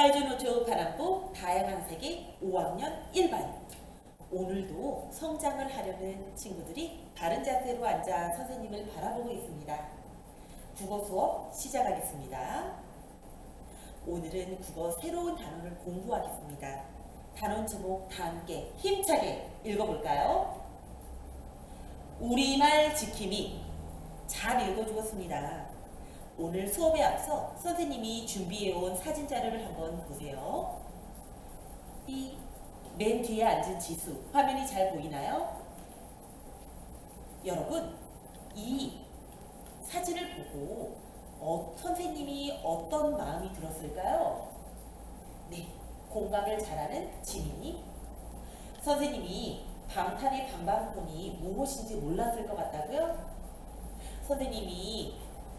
빨주노초 파란보 다양한 세계 5학년 1반 오늘도 성장을 하려는 친구들이 바른 자세로 앉아 선생님을 바라보고 있습니다. 국어 수업 시작하겠습니다. 오늘은 국어 새로운 단어를 공부하겠습니다. 단원 제목 다 함께 힘차게 읽어볼까요? 우리말 지킴이 잘 읽어주었습니다. 오늘 수업에 앞서 선생님이 준비해온 사진 자료를 한번 보세요. 이 맨 뒤에 앉은 지수 화면이 잘 보이나요? 여러분 이 사진을 보고 어, 선생님이 어떤 마음이 들었을까요? 네, 공감을 잘하는 지민이 선생님이 방탄의 방방곡이 무엇인지 몰랐을 것 같다고요? 선생님이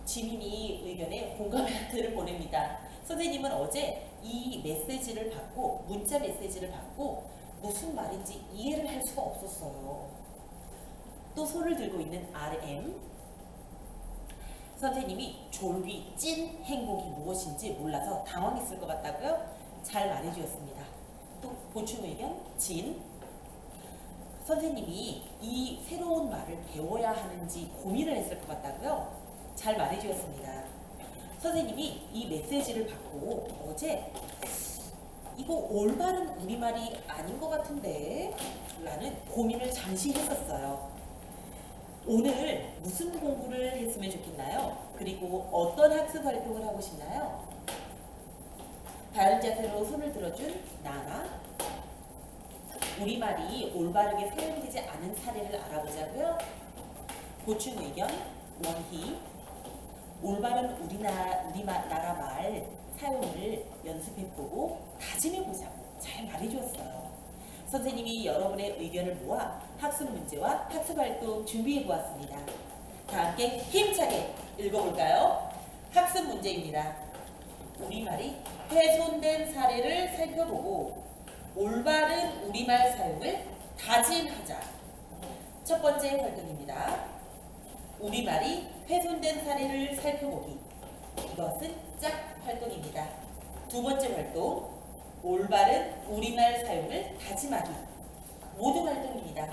지민이 의견에 공감의 하트를 보냅니다. 선생님은 어제 이 메시지를 받고 문자 메시지를 받고 무슨 말인지 이해를 할 수가 없었어요. 또 손을 들고 있는 RM 선생님이 졸기 찐 행복이 무엇인지 몰라서 당황했을 것 같다고요? 잘 말해주었습니다. 또 보충 의견 진 선생님이 이 새로운 말을 배워야 하는지 고민을 했을 것 같다고요? 잘 말해주었습니다. 선생님이 이 메시지를 받고 어제 이거 올바른 우리말이 아닌 것 같은데 라는 고민을 잠시 했었어요. 오늘 무슨 공부를 했으면 좋겠나요? 그리고 어떤 학습 활동을 하고 싶나요? 바른 자세로 손을 들어준 나나 우리말이 올바르게 사용되지 않은 사례를 알아보자고요. 보충 의견 원희 올바른 우리나라 우리나라 말 사용을 연습해보고 다짐해보자고 잘 말해주었어요. 선생님이 여러분의 의견을 모아 학습 문제와 학습 활동 준비해 보았습니다. 다 함께 힘차게 읽어볼까요? 학습 문제입니다. 우리말이 훼손된 사례를 살펴보고 올바른 우리말 사용을 다짐하자. 첫 번째 활동입니다. 우리말이 훼손된 사례를 살펴보기. 이것은 짝 활동입니다. 두 번째 활동, 올바른 우리말 사용을 다짐하기. 모든 활동입니다.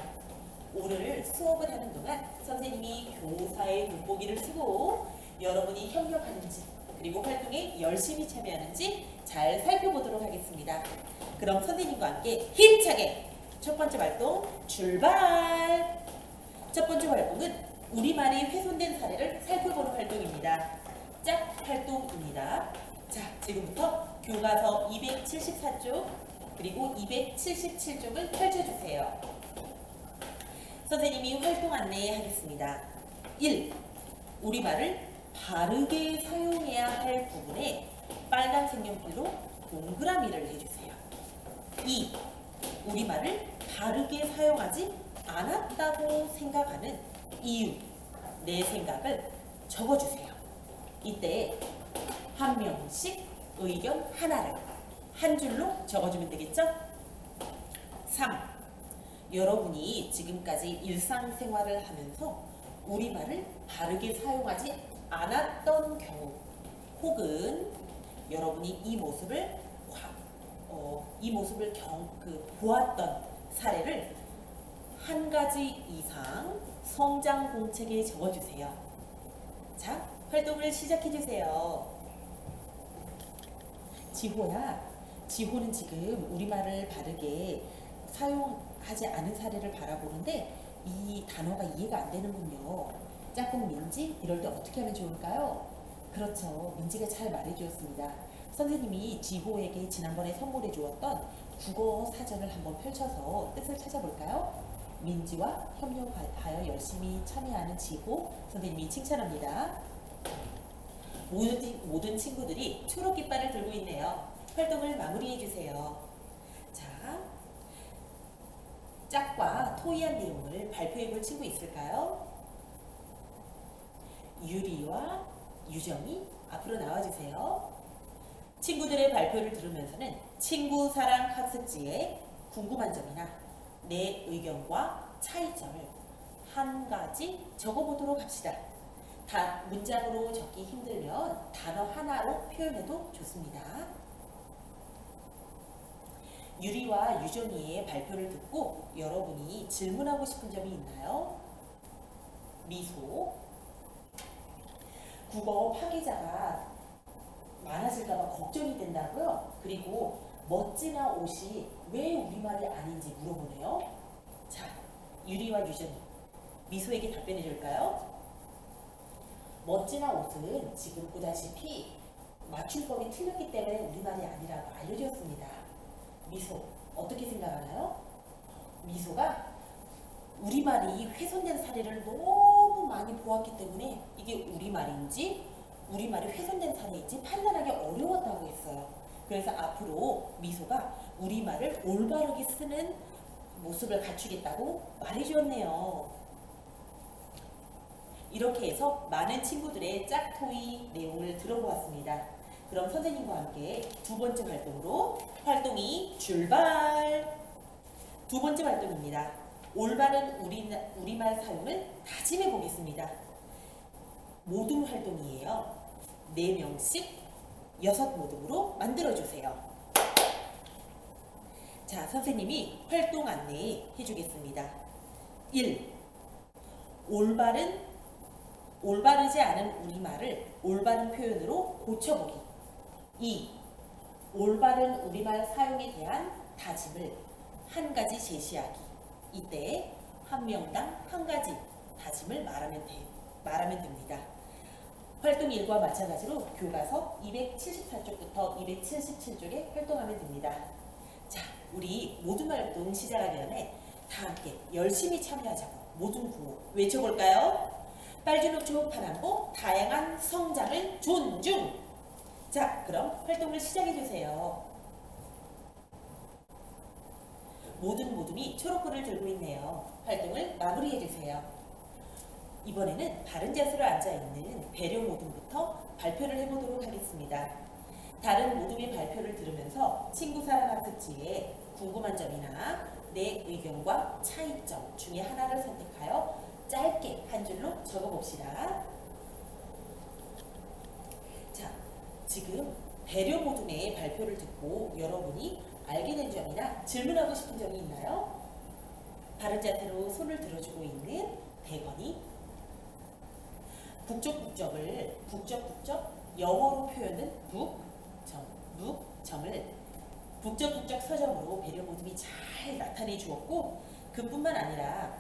오늘 수업을 하는 동안 선생님이 교사의 돋보기를 쓰고 여러분이 협력하는지 그리고 활동에 열심히 참여하는지 잘 살펴보도록 하겠습니다. 그럼 선생님과 함께 힘차게 첫 번째 활동 출발! 첫 번째 활동은 우리말이 훼손된 사례를 살펴보는 활동입니다. 짝 활동입니다. 자, 지금부터 교과서 274쪽 그리고 277쪽을 펼쳐주세요. 선생님이 활동 안내하겠습니다. 1. 우리말을 바르게 사용해야 할 부분에 빨간 색연필로 동그라미를 해주세요. 2. 우리말을 바르게 사용하지 않았다고 생각하는 이유, 내 생각을 적어주세요. 이때 한 명씩 의견 하나를 한 줄로 적어주면 되겠죠? 3. 여러분이 지금까지 일상생활을 하면서 우리말을 바르게 사용하지 않았던 경우 혹은 여러분이 이 모습을 과- 어, 이 모습을 경, 그, 보았던 사례를 한 가지 이상 성장 공책에 적어주세요. 자, 활동을 시작해 주세요. 지호야, 지호는 지금 우리말을 바르게 사용하지 않은 사례를 바라보는데 이 단어가 이해가 안 되는군요. 짝꿍 민지, 이럴 때 어떻게 하면 좋을까요? 그렇죠. 민지가 잘 말해주었습니다. 선생님이 지호에게 지난번에 선물해 주었던 국어 사전을 한번 펼쳐서 뜻을 찾아볼까요? 민지와 협력하여 열심히 참여하는 지호 선생님이 칭찬합니다. 모든, 모든 친구들이 초록 깃발을 들고 있네요. 활동을 마무리해 주세요. 자, 짝과 토이한 내용을 발표해 볼 친구 있을까요? 유리와 유정이 앞으로 나와주세요. 친구들의 발표를 들으면서는 친구 사랑 학습지에 궁금한 점이나 내 의견과 차이점을 한 가지 적어보도록 합시다. 다 문장으로 적기 힘들면 단어 하나로 표현해도 좋습니다. 유리와 유전이의 발표를 듣고 여러분이 질문하고 싶은 점이 있나요? 미소. 국어 파괴자가 많아질까봐 걱정이 된다고요. 그리고 멋지나 옷이 왜 우리말이 아닌지 물어보네요. 자, 유리와 유전이. 미소에게 답변해 줄까요? 멋지나 옷은 지금 보다시피 맞춤법이 틀렸기 때문에 우리말이 아니라고 알려졌습니다. 미소 어떻게 생각하나요? 미소가 우리말이 훼손된 사례를 너무 많이 보았기 때문에 이게 우리말인지 우리말이 훼손된 사례인지 판단하기 어려웠다고 했어요. 그래서 앞으로 미소가 우리말을 올바르게 쓰는 모습을 갖추겠다고 말해주었네요. 이렇게 해서 많은 친구들의 짝토이 내용을 들어보았습니다. 그럼 선생님과 함께 두 번째 활동으로 활동이 출발! 두 번째 활동입니다. 올바른 우리, 우리말 사용을 다짐해 보겠습니다. 모둠 활동이에요. 네명씩 여섯 모둠으로 만들어주세요. 자, 선생님이 활동 안내 해주겠습니다. 1. 올바른 올바르지 않은 우리말을 올바른 표현으로 고쳐보기. 2. 올바른 우리말 사용에 대한 다짐을 한 가지 제시하기. 이때 한 명당 한 가지 다짐을 말하면, 돼, 말하면 됩니다. 활동 1과 마찬가지로 교과서 274쪽부터 277쪽에 활동하면 됩니다. 자, 우리 모든 활동 시작하기 전에 다 함께 열심히 참여하자고 모든 구호 외쳐볼까요? 빨주노초 파남보 다양한 성장을 존중. 자, 그럼 활동을 시작해 주세요. 모든 모둠이 초록불을 들고 있네요. 활동을 마무리해 주세요. 이번에는 바른 자세로 앉아 있는 배려 모둠부터 발표를 해보도록 하겠습니다. 다른 모둠의 발표를 들으면서 친구 사랑 학습지에 궁금한 점이나 내 의견과 차이점 중에 하나를 선택하여 짧게 한 줄로 적어봅시다. 자, 지금 배려 모둠의 발표를 듣고 여러분이 알게 된 점이나 질문하고 싶은 점이 있나요? 바른 자세로 손을 들어주고 있는 대건이 북적북적을 북적북적 영어로 표현은 북, 점, 북, 점을 북적북적 서점으로 배려 모둠이 잘 나타내 주었고 그뿐만 아니라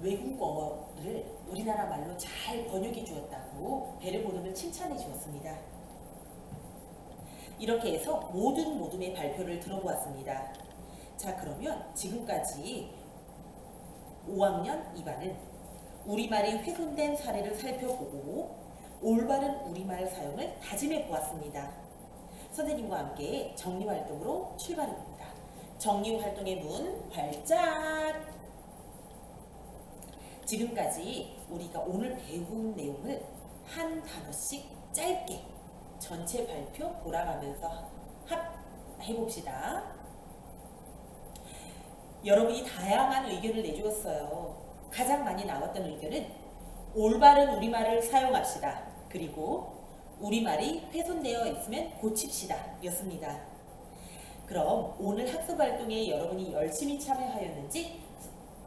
외국어를 우리나라 말로 잘 번역해 주었다고 모둠을 칭찬해 주었습니다. 이렇게 해서 모든 모둠의 발표를 들어보았습니다. 자 그러면 지금까지 5학년 2반은 우리말이 훼손된 사례를 살펴보고 올바른 우리말 사용을 다짐해 보았습니다. 선생님과 함께 정리 활동으로 출발해 봅니다. 정리 활동의 문 활짝! 지금까지 우리가 오늘 배운 내용을 한 단어씩 짧게 전체 발표 돌아가면서 합 해봅시다. 여러분이 다양한 의견을 내주었어요. 가장 많이 나왔던 의견은 올바른 우리말을 사용합시다. 그리고 우리말이 훼손되어 있으면 고칩시다. 였습니다. 그럼 오늘 학습 활동에 여러분이 열심히 참여하였는지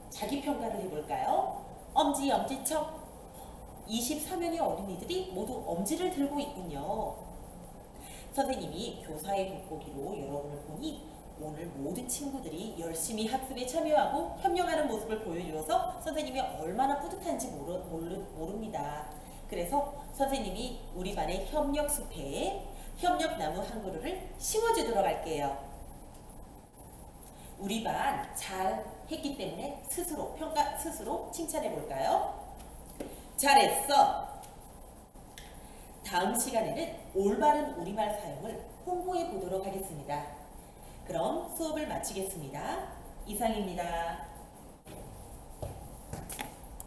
자기 평가를 해볼까요? 엄지 엄지척 23명의 어린이들이 모두 엄지를 들고 있군요. 선생님이 교사의 돋보기로 여러분을 보니 모든 친구들이 열심히 학습에 참여하고 협력하는 모습을 보여주어서 선생님이 얼마나 뿌듯한지 모르, 모르, 모릅니다. 그래서 선생님이 우리 반의 협력 숲에 협력나무 한 그루를 심어주도록 할게요. 우리 반 잘 했기 때문에 스스로 평가 스스로 칭찬해 볼까요? 잘했어. 다음 시간에는 올바른 우리말 사용을 홍보해 보도록 하겠습니다. 그럼 수업을 마치겠습니다. 이상입니다.